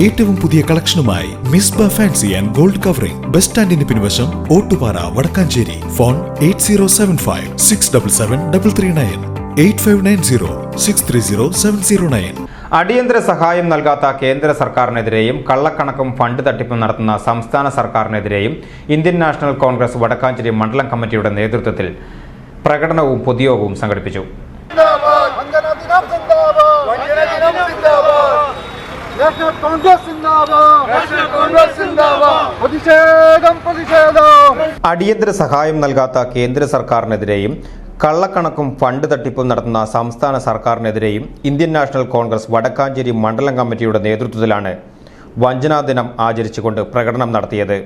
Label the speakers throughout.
Speaker 1: ഏറ്റവും പുതിയ കളക്ഷനുമായി Misba fancy and gold covering. Bus സ്റ്റാൻഡിന് പിൻവശം Ottupara Vadakkanchery. Phone eight zero seven five six double seven double three nine. Eight five nine zero six three zero seven zero nine.
Speaker 2: അടിയന്തര സഹായം നൽകാത്ത കേന്ദ്ര സർക്കാരിനെതിരെയും കള്ളക്കണക്കും fund തട്ടിപ്പും നടത്തുന്ന സംസ്ഥാന സർക്കാരിനെതിരെയും ഇന്ത്യൻ നാഷണൽ കോൺഗ്രസ് വടക്കാഞ്ചേരി മണ്ഡലം കമ്മിറ്റിയുടെ നേതൃത്വത്തിൽ പ്രകടനവും പൊതുയോഗവും സംഘടിപ്പിച്ചു.
Speaker 3: നാഷണൽ കോൺഗ്രസ് പ്രതിഷേധം പ്രതിഷേധം.
Speaker 2: അടിയന്തര സഹായം നൽകാത്ത കേന്ദ്ര സർക്കാരിനെതിരെയും കള്ളക്കണക്കും ഫണ്ട് തട്ടിപ്പും നടത്തുന്ന സംസ്ഥാന സർക്കാരിനെതിരെയും ഇന്ത്യൻ നാഷണൽ കോൺഗ്രസ് വടക്കാഞ്ചേരി മണ്ഡലം കമ്മിറ്റിയുടെ നേതൃത്വത്തിലാണ് വഞ്ചനാ ദിനം ആചരിച്ചുകൊണ്ട് പ്രകടനം നടത്തിയത്.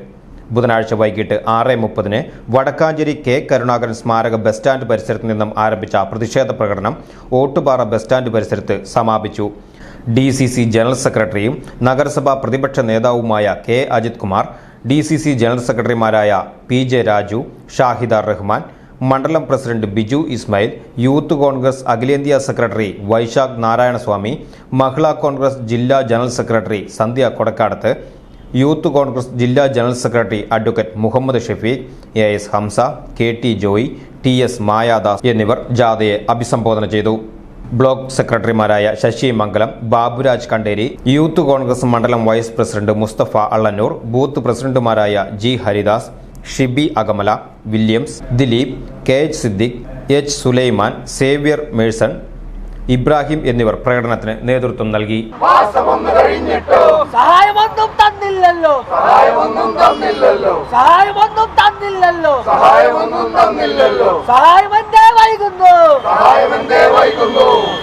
Speaker 2: ബുധനാഴ്ച വൈകിട്ട് ആറ് മുപ്പതിന് വടക്കാഞ്ചേരി കെ കരുണാകരൻ സ്മാരക ബസ് സ്റ്റാൻഡ് പരിസരത്ത് നിന്നും ആരംഭിച്ച പ്രതിഷേധ പ്രകടനം ഓട്ടുപാറ ബസ് സ്റ്റാൻഡ് പരിസരത്ത് സമാപിച്ചു. ഡി സി സി ജനറൽ സെക്രട്ടറിയും നഗരസഭാ പ്രതിപക്ഷ നേതാവുമായ K Ajith Kumar D C C general സെക്രട്ടറിമാരായ പി ജെ രാജു ഷാഹിദ റഹ്മാൻ മണ്ഡലം president Biju Ismail Youth Congress അഖിലേന്ത്യാ സെക്രട്ടറി വൈശാഖ് നാരായണസ്വാമി മഹിളാ കോൺഗ്രസ് ജില്ലാ general secretary Sandhya Kodakkadath Youth Congress ജില്ലാ general secretary advocate Muhammad Shafeeq A S Hamsa K T Joy T S Mayadas എന്നിവർ ജാഥയെ അഭിസംബോധന ചെയ്തു. Block സെക്രട്ടറിമാരായ ശശി മംഗലം ബാബുരാജ് കണ്ടേരി യൂത്ത് കോൺഗ്രസ് മണ്ഡലം vice president Musthafa Allannur booth പ്രസിഡന്റുമാരായ G Haridas Shibi Akamala Williams Dileep K H Siddique H Sulaiman Xavier Merson Ibrahim എന്നിവർ പ്രകടനത്തിന് നേതൃത്വം നൽകി.
Speaker 4: സഹായമൊന്നും തന്നില്ലല്ലോ. സഹായമൊന്നും തന്നില്ലല്ലോ. സഹായമൊന്നും തന്നില്ലല്ലോ.
Speaker 3: സഹായമൊന്നും തന്നില്ലല്ലോ.
Speaker 4: സഹായമെന്തേ വൈകുന്നു?
Speaker 3: സഹായമെന്തേ വൈകുന്നു?